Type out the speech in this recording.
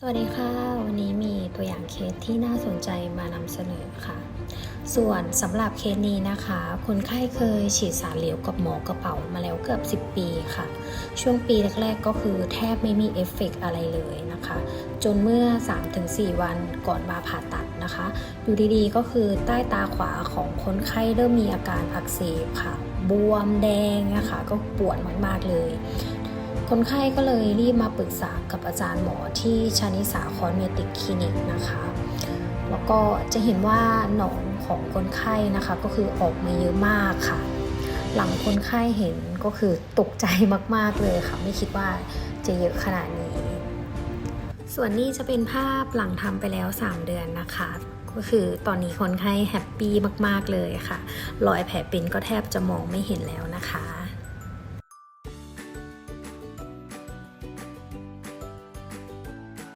สวัสดีค่ะ วันนี้มีตัวอย่างเคสที่น่าสนใจมานำเสนอค่ะ ส่วนสำหรับเคสนี้นะคะ คนไข้เคยฉีดสารเหลวกับหมอกระเป๋ามาแล้วเกือบ 10 ปีค่ะ ช่วงปีแรกๆก็คือแทบไม่มีเอฟเฟกต์อะไรเลยนะคะ จนเมื่อ 3-4 วันก่อนมาผ่าตัดนะคะ อยู่ดีๆก็คือใต้ตาขวาของคนไข้เริ่มมีอาการอักเสบค่ะ บวมแดงนะคะก็ปวดมากๆเลย คนไข้ก็เลยรีบมาปรึกษากับอาจารย์หมอที่ชานิสาคอนเมติกคลินิกนะคะ แล้วก็จะเห็นว่าหนองของคนไข้นะคะ ก็คือออกมาเยอะมากค่ะ หลังคนไข้เห็นก็คือตกใจมากๆเลยค่ะ ไม่คิดว่าจะเยอะขนาดนี้ ส่วนนี้จะเป็นภาพหลังทำไปแล้ว 3 เดือนนะคะก็คือตอนนี้คนไข้แฮปปี้มาก ๆ เลยค่ะ รอยแผลเป็นก็แทบจะมองไม่เห็นแล้วนะคะ